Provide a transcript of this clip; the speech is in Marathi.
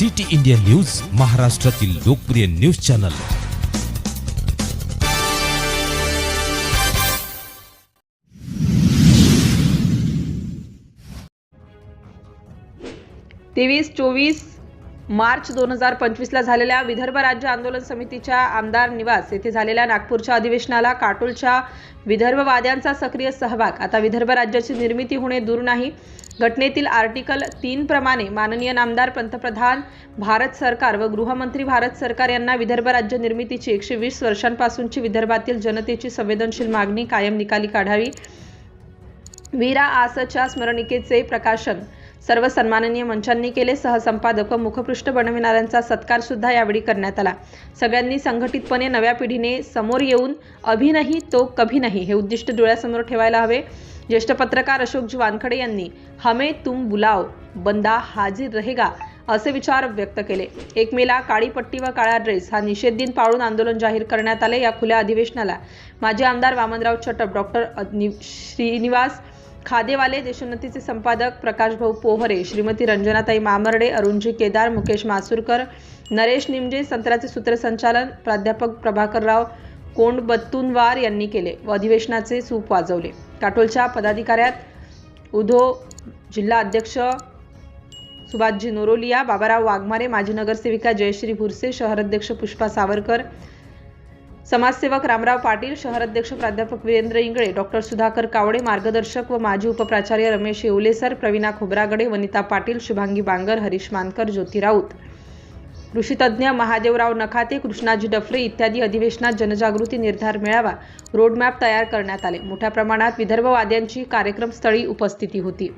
सिटी इंडिया न्यूज महाराष्ट्रातील लोकप्रिय न्यूज चॅनल. तेवीस चोवीस मार्च दोन हजार पंचवीसला झालेल्या विदर्भ राज्य आंदोलन समितीच्या आमदार निवास येथे झालेल्या नागपूरच्या अधिवेशनाला काटोलच्या विदर्भवाद्यांचा सक्रिय सहभाग आता विदर्भ राज्याची निर्मिती होणे दूर नाही. घटनेतील आर्टिकल तीन प्रमाणे माननीय नामदार पंतप्रधान भारत सरकार व गृहमंत्री भारत सरकार यांना विदर्भ राज्य निर्मितीची एकशे वीस वर्षांपासूनची विदर्भातील जनतेची संवेदनशील मागणी कायम निकाली काढावी. वीरा आसच्या स्मरणिकेचे प्रकाशन सर्व सन्माननीय मंचांनी केले सहसंपादक व मुखपृष्ठ बनविणाऱ्यांचा सत्कार सुद्धा यावेळी करण्यात आला. सगळ्यांनी संघटितपणे नव्या पिढीने समोर येऊन अभि नाही तो कभी नाही हे उद्दिष्ट डोळ्यासमोर ठेवायला हवे. ज्येष्ठ पत्रकार अशोकजी वानखडे यांनी हमे तुम बुलाव बंदा हाजीर रहेगा असे विचार व्यक्त केले. एक मेला काळी पट्टी व काळा ड्रेस हा निषेध दिन पाळून आंदोलन जाहीर करण्यात आले या खुल्या अधिवेशनाला. माजी आमदार वामनराव छटप डॉक्टर श्रीनिवास खादेवाले देशोन्नतीचे संपादक प्रकाश भाऊ पोहरे श्रीमती रंजनाताई मामर्डे अरुणजी केदार मुकेश मासुरकर नरेश निमजे संत्राचे सूत्रसंचालन प्राध्यापक प्रभाकरराव कोंडबत्तुनवार यांनी केले व अधिवेशनाचे सूप वाजवले. काटोलच्या पदाधिकाऱ्यात उधो जिल्हा अध्यक्ष सुभाषजी नोरोलिया बाबाराव वाघमारे माजी नगरसेविका जयश्री भुरसे शहराध्यक्ष पुष्पा सावरकर समाजसेवक रामराव पाटील शहराध्यक्ष प्राध्यापक वीरेंद्र इंगळे डॉक्टर सुधाकर कावडे मार्गदर्शक व माजी उपप्राचार्य रमेश येवलेसर प्रवीणा खोब्रागडे वनिता पाटील शुभांगी बांगर हरीश मानकर ज्योती राऊत. कृषीतज्ञ महादेवराव नखाते कृष्णाजी डफरे इत्यादी अधिवेशनात जनजागृती निर्धार मेळावा रोडमॅप तयार करण्यात आले. मोठ्या प्रमाणात विदर्भवाद्यांची कार्यक्रमस्थळी उपस्थिती होती.